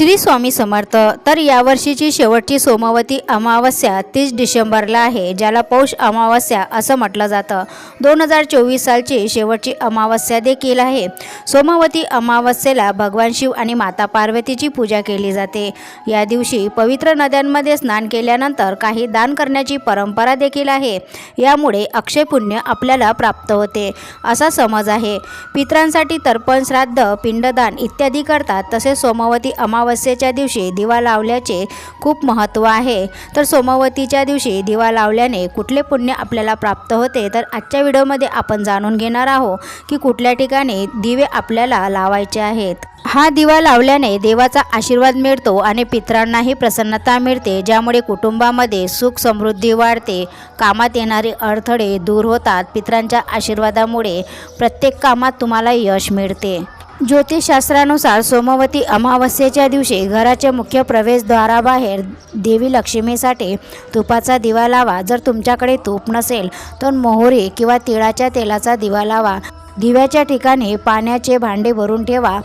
श्री स्वामी समर्थ. तर यावर्षीची शेवटची सोमावती अमावस्या तीस डिसेंबरला आहे ज्याला पौष अमावस्या असं म्हटलं जातं. दोन हजार चोवीस सालची शेवटची अमावस्या देखील आहे. सोमावती अमावस्येला भगवान शिव आणि माता पार्वतीची पूजा केली जाते. या दिवशी पवित्र नद्यांमध्ये स्नान केल्यानंतर काही दान करण्याची परंपरा देखील आहे. यामुळे अक्षय पुण्य आपल्याला प्राप्त होते असा समज आहे. पित्रांसाठी तर्पण श्राद्ध पिंडदान इत्यादी करतात तसेच सोमावती अमावस्या अमावस्येच्या दिवशी दिवा लावल्याचे खूप महत्त्व आहे. तर सोमवतीच्या दिवशी दिवा लावल्याने कुठले पुण्य आपल्याला प्राप्त होते? तर आजच्या व्हिडिओमध्ये आपण जाणून घेणार आहोत की कुठल्या ठिकाणी दिवे आपल्याला लावायचे आहेत. हा दिवा लावल्याने देवाचा आशीर्वाद मिळतो आणि पित्रांनाही प्रसन्नता मिळते ज्यामुळे कुटुंबामध्ये सुख समृद्धी वाढते. कामात येणारे अडथळे दूर होतात. पित्रांच्या आशीर्वादामुळे प्रत्येक कामात तुम्हाला यश मिळते. ज्योतिषशास्त्रानुसार सोमवती अमावस्येच्या दिवशी घराच्या मुख्य प्रवेशद्वाराबाहेर देवी लक्ष्मीसाठी तुपाचा दिवा लावा. जर तुमच्याकडे तूप नसेल तर मोहरी किंवा तिळाच्या तेलाचा दिवा लावा. दिव्याच्या ठिकाणी पाण्याचे भांडे भरून ठेवा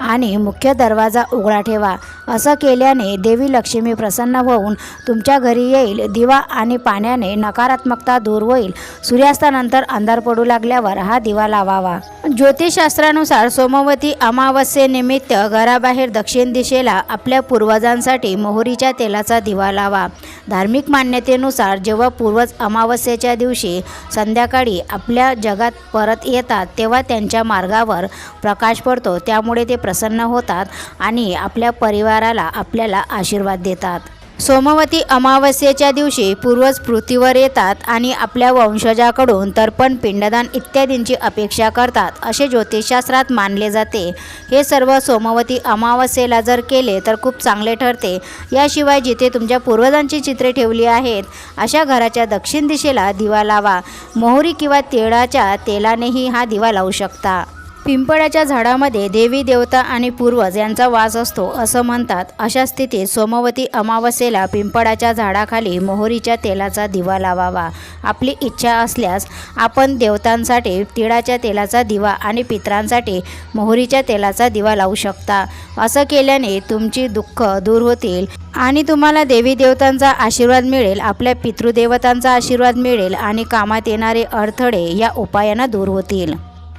आणि मुख्य दरवाजा उघडा ठेवा. असं केल्याने देवी लक्ष्मी प्रसन्न होऊन तुमच्या घरी येईल. दिवा आणि पाण्याने नकारात्मकता दूर होईल. सूर्यास्तानंतर अंधार पडू लागल्यावर हा दिवा लावावा. ज्योतिषशास्त्रानुसार सोमवती अमावस्येनिमित्त घराबाहेर दक्षिण दिशेला आपल्या पूर्वजांसाठी मोहरीच्या तेलाचा दिवा लावा. धार्मिक मान्यतेनुसार जेव्हा पूर्वज अमावस्येच्या दिवशी संध्याकाळी आपल्या जगात परत येतात तेव्हा त्यांच्या मार्गावर प्रकाश पडतो. त्यामुळे ते प्रसन्न होतात आणि आपल्या परिवाराला आपल्याला आशीर्वाद देतात. सोमवती अमावस्येच्या दिवशी पूर्वज पृथ्वीवर येतात आणि आपल्या वंशजाकडून तर्पण पिंडदान इत्यादींची अपेक्षा करतात असे ज्योतिषशास्त्रात मानले जाते. हे सर्व सोमवती अमावस्येला जर केले तर खूप चांगले ठरते. याशिवाय जिथे तुमच्या पूर्वजांची चित्रे ठेवली आहेत अशा घराच्या दक्षिण दिशेला दिवा लावा. मोहरी किंवा तिळाच्या तेलानेही हा दिवा लावू शकता. पिंपळाच्या झाडामध्ये देवी देवता आणि पूर्वज यांचा वास असतो असं म्हणतात. अशा स्थितीत सोमवती अमावस्येला पिंपळाच्या झाडाखाली मोहरीच्या तेलाचा दिवा लावावा. आपली इच्छा असल्यास आपण देवतांसाठी तिळाच्या तेलाचा दिवा आणि पित्रांसाठी मोहरीच्या तेलाचा दिवा लावू शकता. असं केल्याने तुमची दुःख दूर होतील आणि तुम्हाला देवी देवतांचा आशीर्वाद मिळेल आपल्या पितृदेवतांचा आशीर्वाद मिळेल आणि कामात येणारे अडथळे या उपायांना दूर होतील.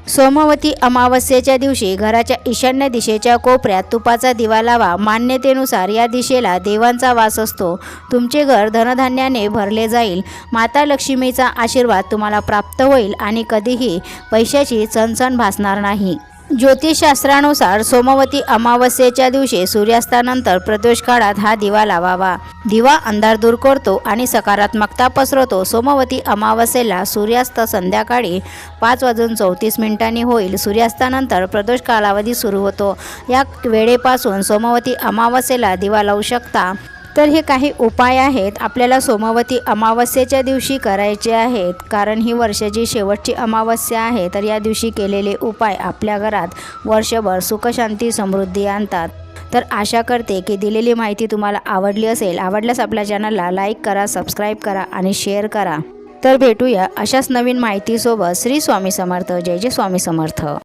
सोमवती अमावस्येच्या दिवशी घराच्या ईशान्य दिशेच्या कोपऱ्यात तुपाचा दिवा लावा. मान्यतेनुसार या दिशेला देवांचा वास असतो. तुमचे घर धनधान्याने भरले जाईल. माता लक्ष्मीचा आशीर्वाद तुम्हाला प्राप्त होईल आणि कधीही पैशाची चणचण भासणार नाही. ज्योतिषशास्त्रानुसार सोमवती अमावस्येच्या दिवशी सूर्यास्तानंतर प्रदोष काळात हा दिवा लावावा. दिवा अंधार दूर करतो आणि सकारात्मकता पसरवतो. सोमवती अमावस्येला सूर्यास्त संध्याकाळी पाच वाजून चौतीस मिनिटांनी होईल. सूर्यास्तानंतर प्रदोष कालावधी सुरू होतो. या वेळेपासून सोमवती अमावस्येला दिवा लावू शकता. तर हे काही उपाय आहेत. आपल्याला सोमवती अमावस्येच्या दिवशी करायचे आहेत. कारण ही वर्षाची शेवटची अमावस्या आहे तर या दिवशी केलेले उपाय आपल्या घरात वर्षभर सुखशांती समृद्धी आणतात. तर आशा करते की दिलेली माहिती तुम्हाला आवडली असेल. आवडल्यास आपल्या चॅनलला लाईक करा सबस्क्राईब करा आणि शेअर करा. तर भेटूया अशाच नवीन माहितीसोबत. श्री स्वामी समर्थ. जय जय स्वामी समर्थ.